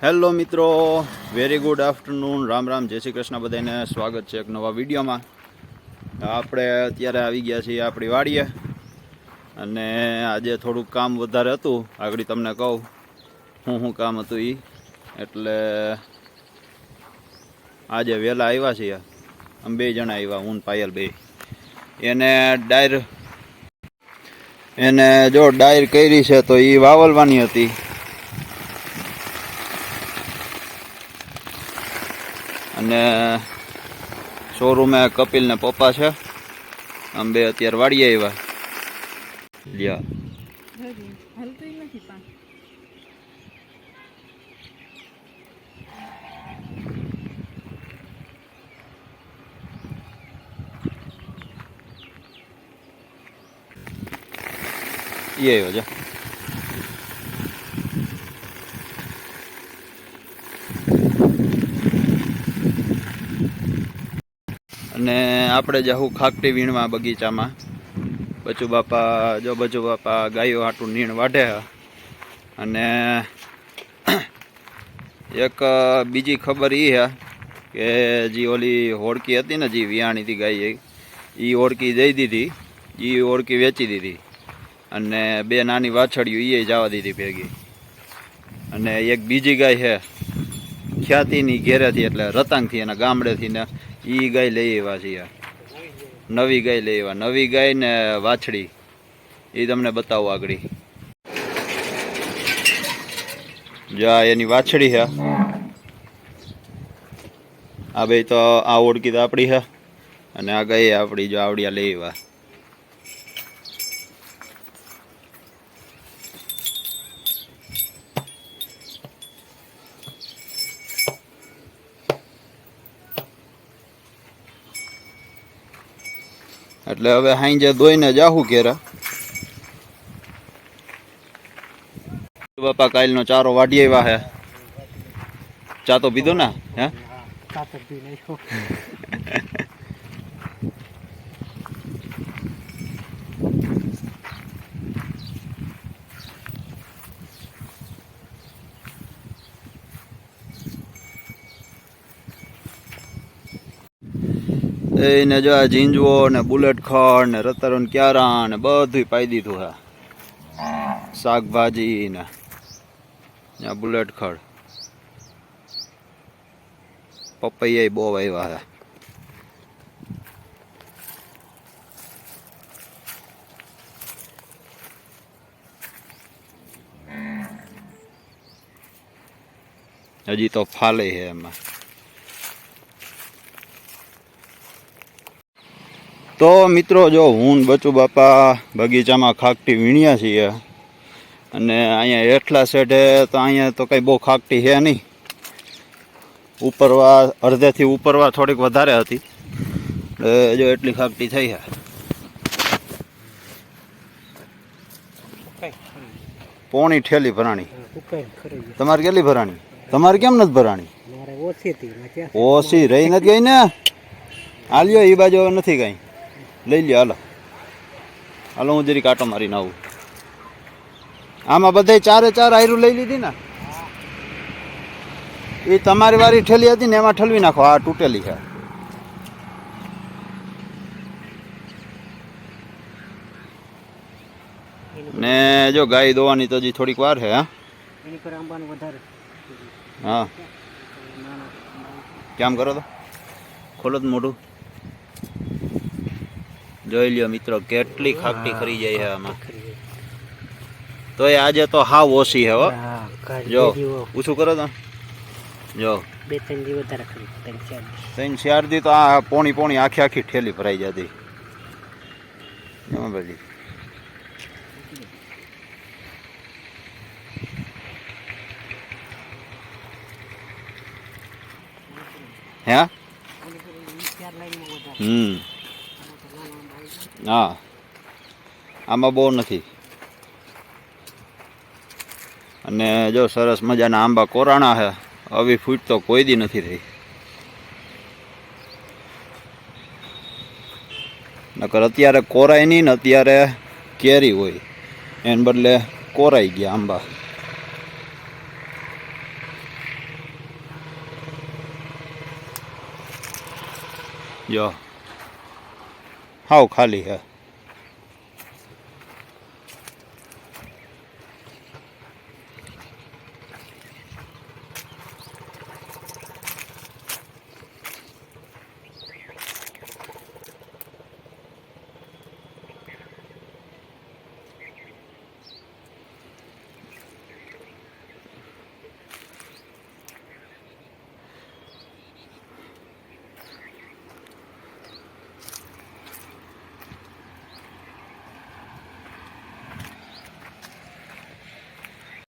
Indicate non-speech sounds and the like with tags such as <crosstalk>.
Hello મિત્રો very good afternoon Ram Ram, જય શ્રી કૃષ્ણ બધાને સ્વાગત છે એક નવા વિડીયોમાં. આપણે અત્યારે આવી ગયા છીએ આપણી વાડીએ અને આજે થોડુંક કામ વધારે હતું, આગળ તમને કહું. શું શું કામ હતું એ એટલે આજે વહેલા આવ્યા છીએ. અમે બે જણા આવ્યા, હું પાયલ બે. એને ડાયર એને જો ડાયર કરી છે તો એ વાવલવાની હતી. અને શોરૂમે કપિલ ને પપ્પા છે. આમ બે અત્યારે વાડીએ આવ્યા. લ્યા. એ આવ્યો છે. અને આપણે જાહું ખાકટી વીણવા બગીચામાં. બચુ બાપા, જો બચુ બાપા ગાયો આટું નીણ વાઢે. અને એક બીજી ખબર એ હે કે જે ઓલી હોડકી હતી ને જે વિયાણીથી ગાય એ હોડકી દઈ દીધી એ હોડકી વેચી દીધી. અને બે નાની વાછડીઓ એ જવા દીધી ભેગી. અને એક બીજી ગાય છે ખ્યાતિની ઘેરેથી એટલે રતાંગથી એના ગામડેથી ને એ ગાય લઈ એવા છીએ નવી ગાય લઈ એવા નવી ગાય ને વાછડી. એ તમને બતાવું આગળ. જા એની વાછડી હે. આ ભાઈ તો આ ઓળખી તો આપણી હે. અને આ ગાય આપણી જો આવડિયા લઈ આવ્યા. એટલે હવે હાંજે દોઈને જાહું ઘેરા. બાપા કાલનો ચારો વાઢી આવ્યા હે. ચા તો પીધો ને? હે? <laughs> એને જો ઝીંજવો ને બુલેટ ખડ ને રતરો ને ક્યારા ને બધું પાઈ દીધું હા. શાકભાજી ને બુલેટ ખડ પપૈયા બહુ આવ્યા હતા હજી તો ફાલે છે એમાં. તો મિત્રો જો હું બચુ બાપા બગીચામાં ખાકટી વીણ્યા છીએ અને અહીંયા હેઠલા સેઢે તો અહીંયા તો કંઈ બહુ ખાકટી છે નહીં. ઉપરવા અડધેથી ઉપરવા થોડીક વધારે હતી. એટલે જો એટલી ખાકટી થઈ છે. પોણી ઠેલી ભરાણી. તમારે કેટલી ભરાણી? તમારે કેમ નથી ભરાણી? ઓછી રહી નથી ગઈ ને? હાલ્યો એ બાજુ નથી કઈ લઈ લ્યો હાલો. હાલો હું જરી કાંટો મારીને આવું. આમાં બધાય ચારે ચાર આયરું લઈ લીધી ને? એ તમારી વારી ઠેલી હતી ને એમાં ઠલવી નાખો આ તૂટેલી છે. ને જો ગાય દોવાની તો હજી થોડીક વાર છે હા? હા. કેમ કરો તો? ખોલો તો મોઢું. જોઈ લ્યો મિત્રો કેટલી ખાકટી ખરી જાય છે આમાં. તો એ આજે તો હાવ ઓછી છે હો. હા કાઢ જો બે દીવો. પૂછું કરો તો. જો. બે ત્રણ દી વધારે ખરી ત્રણ ચાર દી. ત્રણ ચાર દી તો આ પોણી પોણી આખી આખી ઠેલી ભરાઈ જતી. એમાં બધી. હે? ચાર લાઈનમાં વધારે. હમ. હા. આમાં બહુ નથી. અને જો સરસ મજાના આંબા કોરાણા છે, આવી ફૂટ તો કોઈ દી નથી થઈ નકર અત્યારે કોરાય નહીં ને અત્યારે કેરી હોય. એને બદલે કોરાઈ ગયા આંબા. જો. હાવ ખાલી હે.